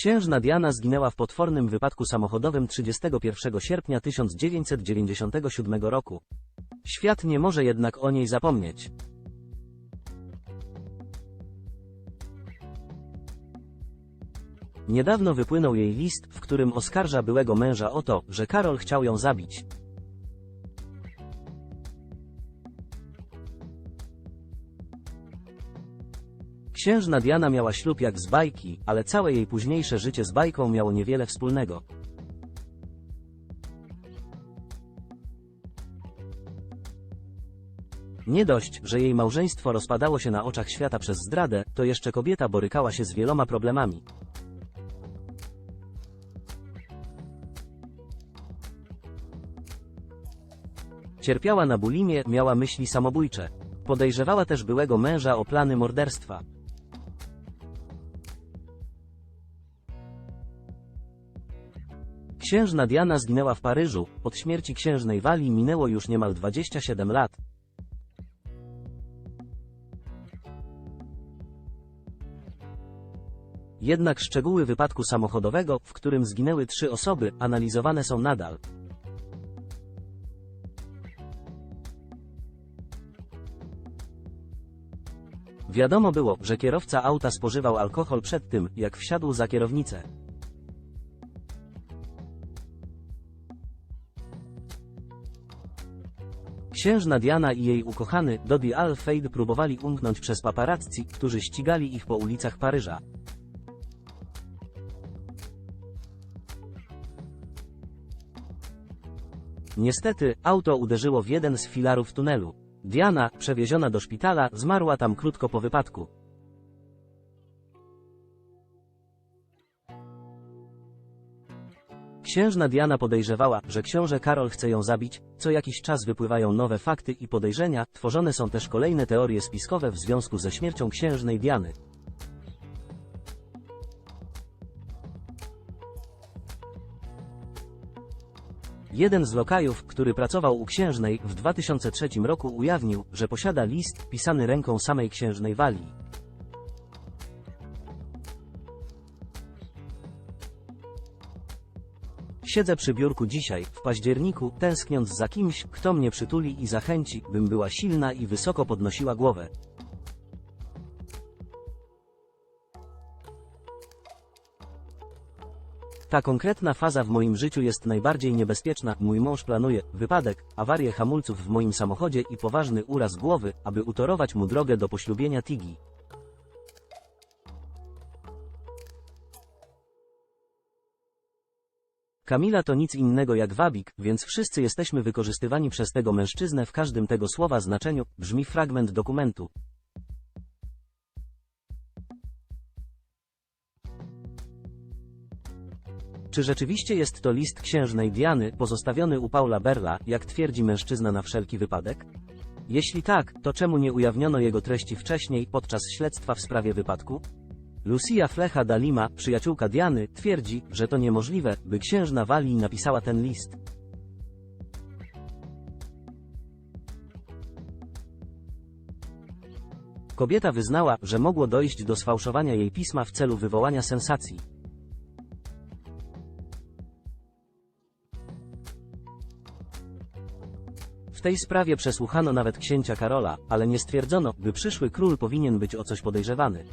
Księżna Diana zginęła w potwornym wypadku samochodowym 31 sierpnia 1997 roku. Świat nie może jednak o niej zapomnieć. Niedawno wypłynął jej list, w którym oskarża byłego męża o to, że Karol chciał ją zabić. Księżna Diana miała ślub jak z bajki, ale całe jej późniejsze życie z bajką miało niewiele wspólnego. Nie dość, że jej małżeństwo rozpadało się na oczach świata przez zdradę, to jeszcze kobieta borykała się z wieloma problemami. Cierpiała na bulimię, miała myśli samobójcze. Podejrzewała też byłego męża o plany morderstwa. Księżna Diana zginęła w Paryżu. Od śmierci księżnej Walii minęło już niemal 27 lat. Jednak szczegóły wypadku samochodowego, w którym zginęły trzy osoby, analizowane są nadal. Wiadomo było, że kierowca auta spożywał alkohol przed tym, jak wsiadł za kierownicę. Księżna Diana i jej ukochany, Dodi Al-Fayed próbowali umknąć przez paparazzi, którzy ścigali ich po ulicach Paryża. Niestety, auto uderzyło w jeden z filarów tunelu. Diana, przewieziona do szpitala, zmarła tam krótko po wypadku. Księżna Diana podejrzewała, że książę Karol chce ją zabić, co jakiś czas wypływają nowe fakty i podejrzenia, tworzone są też kolejne teorie spiskowe w związku ze śmiercią księżnej Diany. Jeden z lokajów, który pracował u księżnej, w 2003 roku ujawnił, że posiada list pisany ręką samej księżnej Walii. Siedzę przy biurku dzisiaj, w październiku, tęskniąc za kimś, kto mnie przytuli i zachęci, bym była silna i wysoko podnosiła głowę. Ta konkretna faza w moim życiu jest najbardziej niebezpieczna. Mój mąż planuje wypadek, awarię hamulców w moim samochodzie i poważny uraz głowy, aby utorować mu drogę do poślubienia Tigi. Kamila to nic innego jak wabik, więc wszyscy jesteśmy wykorzystywani przez tego mężczyznę w każdym tego słowa znaczeniu, brzmi fragment dokumentu. Czy rzeczywiście jest to list księżnej Diany, pozostawiony u Paula Berla, jak twierdzi mężczyzna na wszelki wypadek? Jeśli tak, to czemu nie ujawniono jego treści wcześniej, podczas śledztwa w sprawie wypadku? Lucia Flecha da Lima, przyjaciółka Diany, twierdzi, że to niemożliwe, by księżna Walii napisała ten list. Kobieta wyznała, że mogło dojść do sfałszowania jej pisma w celu wywołania sensacji. W tej sprawie przesłuchano nawet księcia Karola, ale nie stwierdzono, by przyszły król powinien być o coś podejrzewany.